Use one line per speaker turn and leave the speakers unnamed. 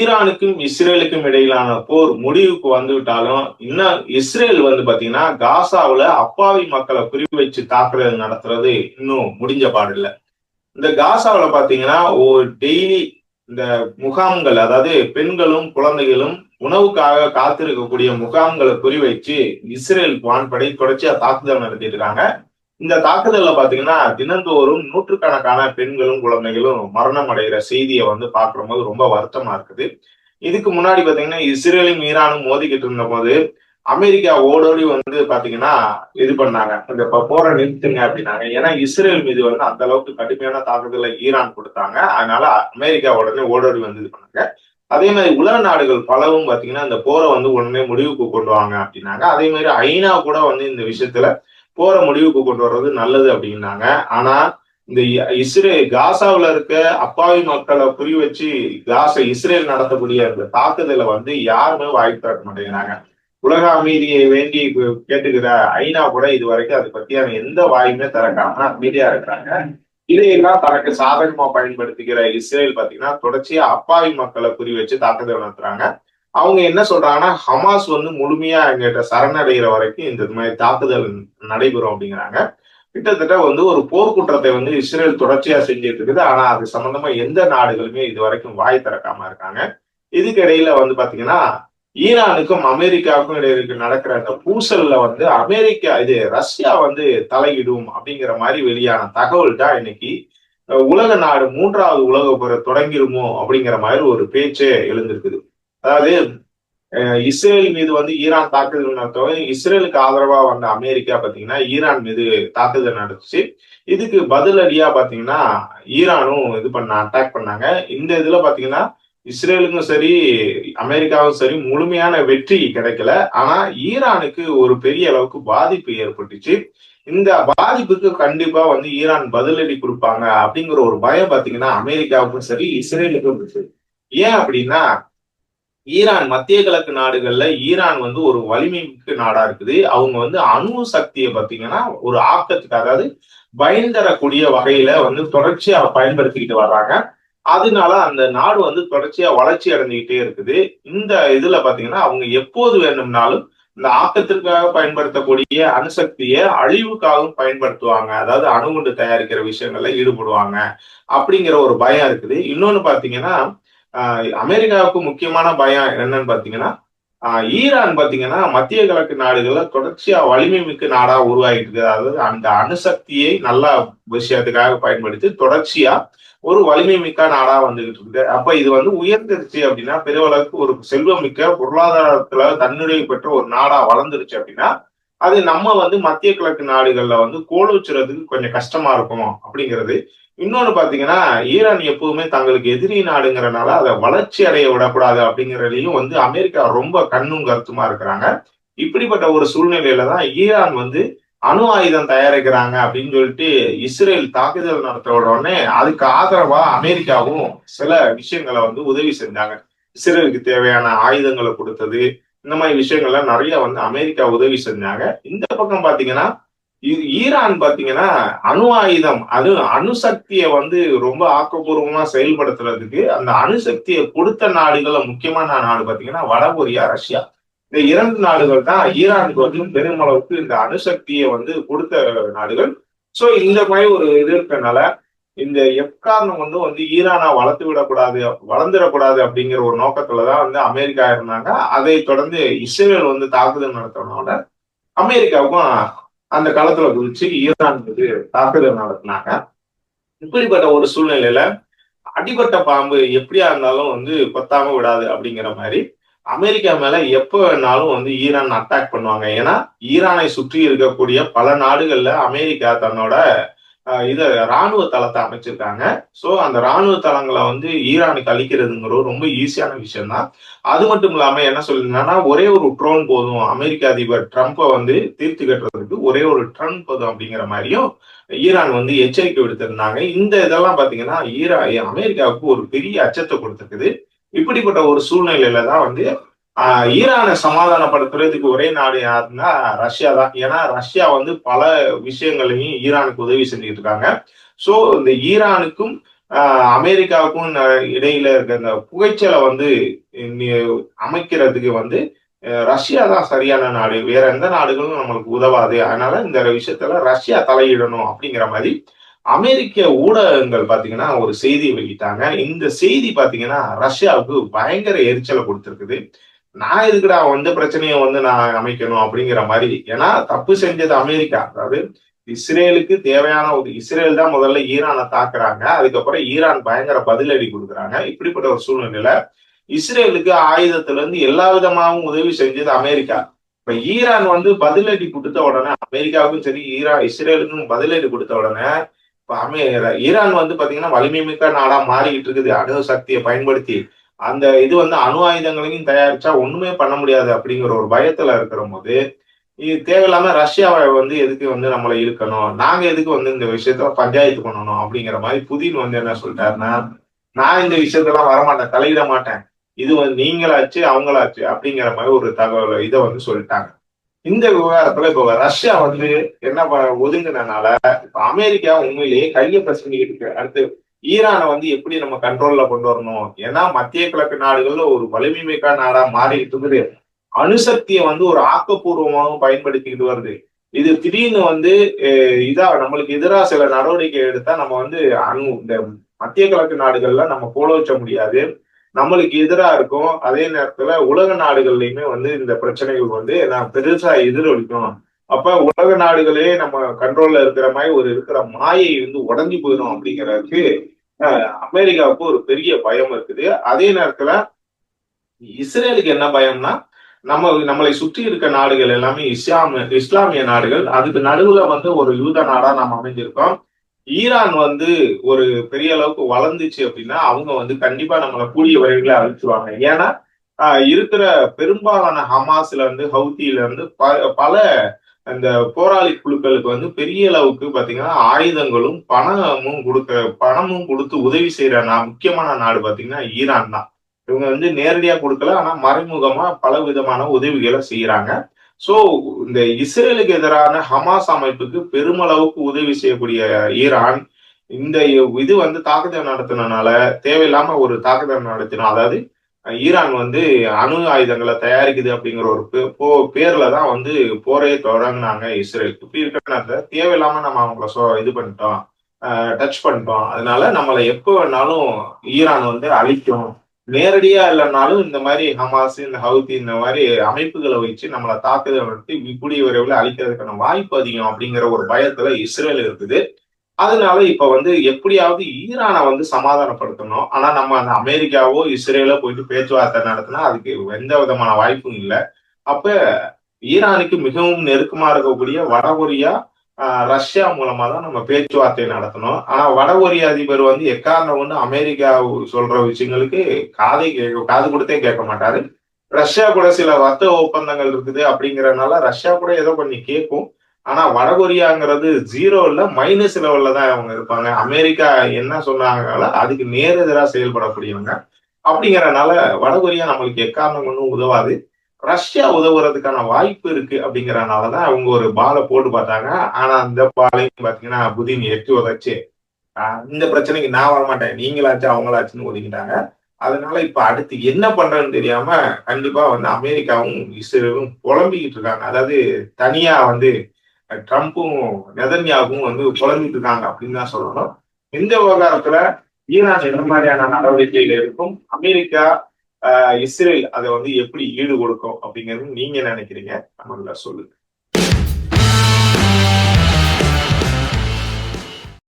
ஈரானுக்கும் இஸ்ரேலுக்கும் இடையிலான போர் முடிவுக்கு வந்துவிட்டாலும் இன்னும் இஸ்ரேல் வந்து பாத்தீங்கன்னா காசாவில அப்பாவி மக்களை குறி வச்சு தாக்குறது நடத்துறது இன்னும் முடிஞ்ச பாடில்லை. இந்த காசாவில பாத்தீங்கன்னா ஒரு டெய்லி இந்த முகாம்கள் அதாவது பெண்களும் குழந்தைகளும் உணவுக்காக காத்திருக்கக்கூடிய முகாம்களை குறிவைச்சு இஸ்ரேல் வான்படை தொடர்ச்சியா தாக்குதல் நடத்திட்டு இருக்காங்க. இந்த தாக்குதல்ல பாத்தீங்கன்னா தினந்தோறும் நூற்றுக்கணக்கான பெண்களும் குழந்தைகளும் மரணம் அடைகிற செய்தியை வந்து பாக்கும்போது ரொம்ப வருத்தமா இருக்குது. இதுக்கு முன்னாடி பாத்தீங்கன்னா இஸ்ரேலும் ஈரானும் மோதிக்கிட்டு இருந்த போது அமெரிக்கா ஓடோடி வந்து பாத்தீங்கன்னா இது பண்ணாங்க. இந்த போரை நிறுத்துங்க அப்படின்னாங்க. ஏன்னா இஸ்ரேல் மீது வந்து அந்த அளவுக்கு கடுமையான தாக்குதலை ஈரான் கொடுத்தாங்க. அதனால அமெரிக்கா உடனே ஓடோடி வந்து இது பண்ணாங்க. அதே மாதிரி உலக நாடுகள் பலவும் பாத்தீங்கன்னா இந்த போரை வந்து உடனே முடிவுக்கு கொண்டு வாங்க அப்படின்னாங்க. அதே மாதிரி ஐநா கூட வந்து இந்த விஷயத்துல போற முடிவுக்கு கொண்டு வர்றது நல்லது அப்படின்னாங்க. ஆனா இந்த இஸ்ரேல் காசாவில் இருக்க அப்பாவி மக்களை புரி வச்சு காசை இஸ்ரேல் நடத்தக்கூடிய அந்த தாக்குதலை வந்து யாருமே வாய்ப்பு தர மாட்டேங்கிறாங்க. உலக அமைதியை வேண்டி கேட்டுக்கிற ஐநா கூட இது வரைக்கும் அதை பத்தியான எந்த வாயுமே திறக்காம அமைதியா இருக்கிறாங்க. இதையெல்லாம் தனக்கு சாதகமா பயன்படுத்திக்கிற இஸ்ரேல் பாத்தீங்கன்னா தொடர்ச்சியா அப்பாவி மக்களை குறி வச்சு தாக்குதல் நடத்துறாங்க. அவங்க என்ன சொல்றாங்கன்னா ஹமாஸ் வந்து முழுமையா எங்கிட்ட சரணடைகிற வரைக்கும் இந்த மாதிரி தாக்குதல் நடைபெறும் அப்படிங்கிறாங்க. கிட்டத்தட்ட வந்து ஒரு போர்க்குற்றத்தை வந்து இஸ்ரேல் தொடர்ச்சியா செஞ்சுட்டு இருக்குது. ஆனா அது சம்பந்தமா எந்த நாடுகளுமே இது வரைக்கும் வாய் திறக்காம இருக்காங்க. இதுக்கிடையில வந்து பாத்தீங்கன்னா ஈரானுக்கும் அமெரிக்காவுக்கும் இடையில நடக்கிற அந்த பூசல்ல வந்து அமெரிக்கா இது ரஷ்யா வந்து தலையிடும் அப்படிங்கிற மாதிரி வெளியான தகவல் தான் இன்னைக்கு உலக நாடு மூன்றாவது உலக போரை தொடங்கிருமோ அப்படிங்கிற மாதிரி ஒரு பேச்சே எழுந்திருக்குது. அதாவது இஸ்ரேல் மீது வந்து ஈரான் தாக்குதல் நடத்தவும் இஸ்ரேலுக்கு ஆதரவா வந்த அமெரிக்கா பாத்தீங்கன்னா ஈரான் மீது தாக்குதல் நடத்துச்சு இதுக்கு பதிலடியா பாத்தீங்கன்னா ஈரானும் இது பண்ண அட்டாக் பண்ணாங்க. இந்த இதுல பாத்தீங்கன்னா இஸ்ரேலுக்கும் சரி அமெரிக்காவும் சரி முழுமையான வெற்றி கிடைக்கல. ஆனா ஈரானுக்கு ஒரு பெரிய அளவுக்கு பாதிப்பு ஏற்பட்டுச்சு. இந்த பாதிப்புக்கு கண்டிப்பா வந்து ஈரான் பதிலடி கொடுப்பாங்க அப்படிங்கிற ஒரு பயம் பாத்தீங்கன்னா அமெரிக்காவுக்கும் சரி இஸ்ரேலுக்கும் சரி. ஏன் அப்படின்னா ஈரான் மத்திய கிழக்கு நாடுகள்ல ஈரான் வந்து ஒரு வலிமை மிக்க நாடா இருக்குது. அவங்க வந்து அணு சக்தியை பார்த்தீங்கன்னா ஒரு ஆக்கத்துக்கு அதாவது பயன்தரக்கூடிய வகையில வந்து தொடர்ச்சியா பயன்படுத்திக்கிட்டு வர்றாங்க. அதனால அந்த நாடு வந்து தொடர்ச்சியா வளர்ச்சி அடைஞ்சுக்கிட்டே இருக்குது. இந்த இதுல பாத்தீங்கன்னா அவங்க எப்போது வேணும்னாலும் இந்த ஆக்கத்திற்காக பயன்படுத்தக்கூடிய அணுசக்தியை அழிவுக்காகவும் பயன்படுத்துவாங்க. அதாவது அணுகுண்டு தயாரிக்கிற விஷயங்கள்ல ஈடுபடுவாங்க. அப்படிங்கிற ஒரு பயம் இருக்குது. இன்னொன்னு பாத்தீங்கன்னா அமெரிக்காவுக்கு முக்கியமான பயம் என்னன்னு பாத்தீங்கன்னா ஈரான் பாத்தீங்கன்னா மத்திய கிழக்கு நாடுகள்ல தொடர்ச்சியா வலிமை மிக்க நாடா உருவாகிட்டு இருக்கு அதாவது அந்த அணுசக்தியை நல்ல விஷயத்துக்காக பயன்படுத்தி தொடர்ச்சியா ஒரு வலிமை மிக்க நாடா வந்துகிட்டு இருக்குது. அப்ப இது வந்து உயர்ந்துருச்சு அப்படின்னா பெருவளவுக்கு ஒரு செல்வம் மிக்க பொருளாதாரத்துல தன்னுடைய பெற்ற ஒரு நாடா வளர்ந்துருச்சு அப்படின்னா அது நம்ம வந்து மத்திய கிழக்கு நாடுகள்ல வந்து கோல் வச்சுறதுக்கு கொஞ்சம் கஷ்டமா இருக்கும் அப்படிங்கிறது இன்னொன்னு பாத்தீங்கன்னா ஈரான் எப்பவுமே தங்களுக்கு எதிரி நாடுங்கிறனால அதை வளர்ச்சி அடைய விடக்கூடாது அப்படிங்கிறதுலையும் வந்து அமெரிக்கா ரொம்ப கண்ணும் கருத்துமா இருக்கிறாங்க. இப்படிப்பட்ட ஒரு சூழ்நிலையில தான் ஈரான் வந்து அணு ஆயுதம் தயாரிக்கிறாங்க அப்படின்னு சொல்லிட்டு இஸ்ரேல் தாக்குதல் நடத்த உடனே அதுக்கு ஆதரவா அமெரிக்காவும் சில விஷயங்களை வந்து உதவி செஞ்சாங்க. இஸ்ரேலுக்கு தேவையான ஆயுதங்களை கொடுத்தது இந்த மாதிரி விஷயங்கள்லாம் நிறைய வந்து அமெரிக்கா உதவி செஞ்சாங்க. இந்த பக்கம் பாத்தீங்கன்னா ஈரான் பாத்தீங்கன்னா அணு ஆயுதம் அது அணுசக்தியை வந்து ரொம்ப ஆக்கப்பூர்வமா செயல்படுத்துறதுக்கு அந்த அணுசக்தியை கொடுத்த நாடுகள்ல முக்கியமான நாடு பாத்தீங்கன்னா வடகொரியா ரஷ்யா. இந்த இரண்டு நாடுகள் தான் ஈரானுக்கு வந்து பெருமளவுக்கு இந்த அணுசக்தியை வந்து கொடுத்த நாடுகள். சோ இந்த மாதிரி ஒரு இது இருக்கனால இந்த எக்காரணம் வந்து வந்து ஈரானா வளர்த்து விடக்கூடாது வளர்ந்துடக்கூடாது அப்படிங்கிற ஒரு நோக்கத்துலதான் வந்து அமெரிக்கா இருந்தாங்க. அதை தொடர்ந்து இஸ்ரேல் வந்து தாக்குதல் நடத்தினோட அமெரிக்காவுக்கும் அந்த காலத்துல குறிச்சு ஈரான் மீது தாக்குதல் நடத்தினாங்க. இப்படிப்பட்ட ஒரு சூழ்நிலையில அடிபட்ட பாம்பு எப்படியா இருந்தாலும் வந்து கொத்தாம விடாது அப்படிங்கிற மாதிரி அமெரிக்கா மேல எப்ப வேணாலும் வந்து ஈரான் அட்டாக் பண்ணுவாங்க. ஏன்னா ஈரானை சுற்றி இருக்கக்கூடிய பல நாடுகள்ல அமெரிக்கா தன்னோட இத ராணுவ தளத்தை அமைச்சிருக்காங்க. சோ அந்த ராணுவ தளங்களை வந்து ஈரானுக்கு அழிக்கிறதுங்கிறது ரொம்ப ஈஸியான விஷயம் தான் அது மட்டும் இல்லாம என்ன சொல்லிருந்தாங்கன்னா ஒரே ஒரு ட்ரோன் போதும். அமெரிக்க அதிபர் ட்ரம்ப்பை வந்து தீர்த்து கட்டுறதுக்கு ஒரே ஒரு ட்ரன் போதும் அப்படிங்கிற மாதிரியும் ஈரான் வந்து எச்சரிக்கை விடுத்திருந்தாங்க. இந்த இதெல்லாம் பாத்தீங்கன்னா ஈரா அமெரிக்காவுக்கு ஒரு பெரிய அச்சத்தை கொடுத்துருக்குது. இப்படிப்பட்ட ஒரு சூழ்நிலையில தான் வந்து ஈரானை சமாதானப்படுத்துறதுக்கு ஒரே நாடு யாருன்னா ரஷ்யா தான். ஏன்னா ரஷ்யா வந்து பல விஷயங்களையும் ஈரானுக்கு உதவி செஞ்சுட்டு இருக்காங்க ஸோ இந்த ஈரானுக்கும் அமெரிக்காவுக்கும் இடையில இருக்க இந்த புகைச்சலை வந்து அமைக்கிறதுக்கு வந்து ரஷ்யா தான் சரியான நாடு. வேற எந்த நாடுகளும் நம்மளுக்கு உதவாது. அதனால இந்த விஷயத்துல ரஷ்யா தலையிடணும் அப்படிங்கிற மாதிரி அமெரிக்க ஊடகங்கள் பாத்தீங்கன்னா ஒரு செய்தி வெளியிட்டாங்க. இந்த செய்தி பாத்தீங்கன்னா ரஷ்யாவுக்கு பயங்கர எரிச்சலை கொடுத்துருக்குது. நான் எதுக்குடா வந்து பிரச்சனையை வந்து நான் அமைக்கணும் அப்படிங்கிற மாதிரி ஏன்னா தப்பு செஞ்சது அமெரிக்கா. அதாவது இஸ்ரேலுக்கு தேவையான ஒரு இஸ்ரேல் தான் முதல்ல ஈரானை தாக்குறாங்க. அதுக்கப்புறம் ஈரான் பயங்கர பதிலடி கொடுக்குறாங்க. இப்படிப்பட்ட ஒரு சூழ்நிலையில இஸ்ரேலுக்கு ஆயுதத்துல இருந்து எல்லா விதமாகவும் உதவி செஞ்சது அமெரிக்கா. இப்ப ஈரான் வந்து பதிலடி கொடுத்த உடனே அமெரிக்காவுக்கும் சரி ஈரான் இஸ்ரேலுக்கும் பதிலடி கொடுத்த உடனே இப்ப அமெ ஈரான் வந்து பாத்தீங்கன்னா வலிமை மிக்க நாடா மாறிக்கிட்டு இருக்குது. அணு சக்தியை பயன்படுத்தி அந்த இது வந்து அணு ஆயுதங்களையும் தயாரிச்சா ஒண்ணுமே பண்ண முடியாது அப்படிங்கிற ஒரு பயத்துல இருக்கிற போது இது தேவையில்லாம ரஷ்யாவை வந்து எதுக்கு வந்து நம்மளை இழுக்கணும்? நாங்க எதுக்கு வந்து இந்த விஷயத்த பஞ்சாயத்து பண்ணணும் அப்படிங்கிற மாதிரி புதின் வந்து என்ன சொல்லிட்டாருன்னா நான் இந்த விஷயத்தெல்லாம் வரமாட்டேன் தலையிட மாட்டேன். இது வந்து நீங்களாச்சு அவங்களாச்சு அப்படிங்கிற மாதிரி ஒரு தகவல் இதை வந்து சொல்லிட்டாங்க. இந்த விவகாரத்துல இப்ப ரஷ்யா வந்து என்ன ஒதுங்கினால இப்ப அமெரிக்கா உண்மையிலேயே கையை பிரச்சனைக்கிட்டு இருக்கு. அடுத்து ஈரானை வந்து எப்படி நம்ம கண்ட்ரோல்ல கொண்டு வரணும்? ஏன்னா மத்திய கிழக்கு நாடுகள்ல ஒரு வலிமை மிக்க நாடா மாறிட்டு இருக்குது. அணுசக்தியை வந்து ஒரு ஆக்கப்பூர்வமாகவும் பயன்படுத்திக்கிட்டு வருது. இது திடீர்னு வந்து இதா நம்மளுக்கு எதிராக சில நடவடிக்கை எடுத்தா நம்ம வந்து அணு இந்த மத்திய கிழக்கு நாடுகள்ல நம்ம போல வச்ச முடியாது. நம்மளுக்கு எதிராக இருக்கும். அதே நேரத்துல உலக நாடுகள்லயுமே வந்து இந்த பிரச்சனைகள் வந்து நான் பெருசா எதிரொலிக்கும். அப்ப உலக நாடுகளே நம்ம கண்ட்ரோல்ல இருக்கிற மாதிரி ஒரு இருக்கிற மாயை வந்து உடஞ்சி போயிடும் அப்படிங்கிறதுக்கு அமெரிக்காவுக்கு ஒரு பெரிய பயம் இருக்குது. அதே நேரத்துல இஸ்ரேலுக்கு என்ன பயம்னா நம்ம நம்மளை சுற்றி இருக்க நாடுகள் எல்லாமே இஸ்லாம் இஸ்லாமிய நாடுகள். அதுக்கு நடுவுல வந்து ஒரு யூத நாடா நாம் அமைஞ்சிருக்கோம். ஈரான் வந்து ஒரு பெரிய அளவுக்கு வளர்ந்துச்சு அப்படின்னா அவங்க வந்து கண்டிப்பா நம்மளை கூடிய வரைகளை அழிச்சுவாங்க ஏன்னா இருக்கிற பெரும்பாலான ஹமாஸ்ல இருந்து ஹவுத்தியில இருந்து பல அந்த போராளி குழுக்களுக்கு வந்து பெரிய அளவுக்கு பாத்தீங்கன்னா ஆயுதங்களும் பணமும் கொடுக்க பணமும் கொடுத்து உதவி செய்யற முக்கியமான நாடு பாத்தீங்கன்னா ஈரான் தான். இவங்க வந்து நேரடியா கொடுக்கல ஆனா மறைமுகமா பல விதமான உதவிகளை செய்யறாங்க சோ இந்த இஸ்ரேலுக்கு எதிரான ஹமாஸ் அமைப்புக்கு பெருமளவுக்கு உதவி செய்யக்கூடிய ஈரான் இந்த இது வந்து தாக்குதல் நடத்தினால தேவையில்லாம ஒரு தாக்குதல் நடத்தினோம். அதாவது ஈரான் வந்து அணு ஆயுதங்களை தயாரிக்குது அப்படிங்கிற ஒரு போ பேர்ல தான் வந்து போரே தொடங்கினாங்க இஸ்ரேல். இப்படி இருக்கிறனால தேவையில்லாம நம்ம அவங்கள சோ இது பண்ணிட்டோம் டச் பண்ணிட்டோம். அதனால நம்மளை எப்போ வேணாலும் ஈரான் வந்து அழிக்கும். நேரடியா இல்லைனாலும் இந்த மாதிரி ஹமாஸ் இந்த ஹவுத்தி இந்த மாதிரி அமைப்புகளை வச்சு நம்மளை தாக்குதல் நடத்தி கூடிய விரைவில் அழிக்கிறதுக்கான வாய்ப்பு அதிகம் அப்படிங்கிற ஒரு பயத்துல இஸ்ரேல் இருக்குது. அதனால இப்ப வந்து எப்படியாவது ஈரானை வந்து சமாதானப்படுத்தணும். ஆனா நம்ம அந்த அமெரிக்காவோ இஸ்ரேலோ போயிட்டு பேச்சுவார்த்தை நடத்தினா அதுக்கு எந்த விதமான வாய்ப்பும் இல்லை. அப்ப ஈரானுக்கு மிகவும் நெருக்கமா இருக்கக்கூடிய வடகொரியா ரஷ்யா மூலமா தான் நம்ம பேச்சுவார்த்தை நடத்தணும். ஆனா வடகொரிய அதிபர் வந்து எக்காரணம் வந்து அமெரிக்கா சொல்ற விஷயங்களுக்கு காதை காது கொடுத்தே கேட்க மாட்டாரு. ரஷ்யா கூட சில வர்த்தக ஒப்பந்தங்கள் இருக்குது அப்படிங்கறதுனால ரஷ்யா கூட ஏதோ பண்ணி கேட்கும். ஆனா வடகொரியாங்கிறது ஜீரோ இல்ல மைனஸ் லெவல்ல தான் அவங்க இருப்பாங்க. அமெரிக்கா என்ன சொன்னாங்களோ அதுக்கு நேரெதிராக செயல்படக்கூடியவங்க. அப்படிங்கறதுனால வடகொரியா நம்மளுக்கு எக்காரணம் ஒன்றும் உதவாது. ரஷ்யா உதவுறதுக்கான வாய்ப்பு இருக்கு அப்படிங்கறதுனாலதான் அவங்க ஒரு பாலை போட்டு பார்த்தாங்க. ஆனா அந்த பாலையும் பாத்தீங்கன்னா புதின் எட்டு உதச்சு இந்த பிரச்சனைக்கு நான் வரமாட்டேன். நீங்களாச்சு அவங்களாச்சுன்னு ஒதுக்கிட்டாங்க. அதனால இப்ப அடுத்து என்ன பண்றேன்னு தெரியாம கண்டிப்பா வந்து அமெரிக்காவும் இஸ்ரேலும் புலம்பிக்கிட்டு இருக்காங்க. அதாவது தனியா வந்து ட்ரம்ப்பும் நெதன்யாவும் வந்து புலம்பிட்டு இருக்காங்க அப்படின்னு தான் சொல்லணும். இந்த விவகாரத்துல ஈரான் என்ன மாதிரியான நடவடிக்கைகள் இருக்கும் அமெரிக்கா இஸ்ரேல் அதை வந்து எப்படி ஈடு கொடுக்கும் அப்படிங்கிறது நீங்க நினைக்கிறீங்க? நம்மள சொல்லுங்க